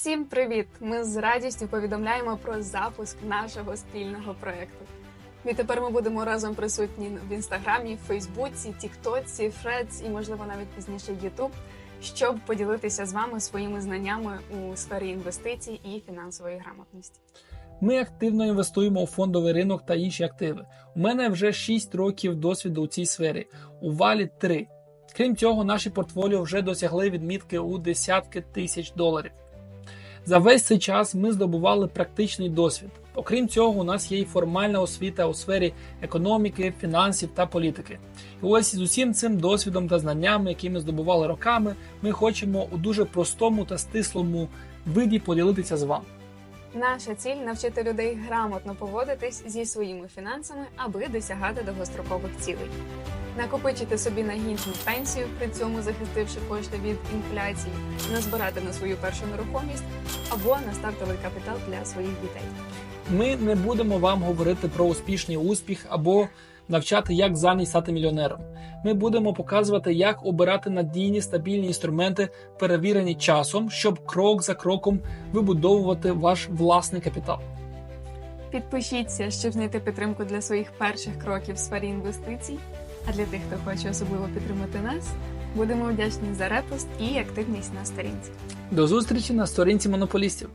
Всім привіт! Ми з радістю повідомляємо про запуск нашого спільного проекту. Відтепер ми будемо разом присутні в інстаграмі, Фейсбуці, Тіктоці, Фредс і, можливо, навіть пізніше Ютуб, щоб поділитися з вами своїми знаннями у сфері інвестицій і фінансової грамотності. Ми активно інвестуємо у фондовий ринок та інші активи. У мене вже 6 років досвіду у цій сфері, у валі 3. Крім цього, наші портфоліо вже досягли відмітки у десятки тисяч доларів. За весь цей час ми здобували практичний досвід. Окрім цього, у нас є і формальна освіта у сфері економіки, фінансів та політики. І ось з усім цим досвідом та знаннями, які ми здобували роками, ми хочемо у дуже простому та стислому виді поділитися з вами. Наша ціль навчити людей грамотно поводитись зі своїми фінансами, аби досягати довгострокових цілей. Накопичити собі на гідну пенсію, при цьому захистивши кошти від інфляції, назбирати на свою першу нерухомість або на стартовий капітал для своїх дітей. Ми не будемо вам говорити про успішний успіх або навчати, як за ніч стати мільйонером. Ми будемо показувати, як обирати надійні стабільні інструменти, перевірені часом, щоб крок за кроком вибудовувати ваш власний капітал. Підпишіться, щоб знайти підтримку для своїх перших кроків в сфері інвестицій. А для тих, хто хоче особливо підтримати нас, будемо вдячні за репост і активність на сторінці. До зустрічі на сторінці монополістів.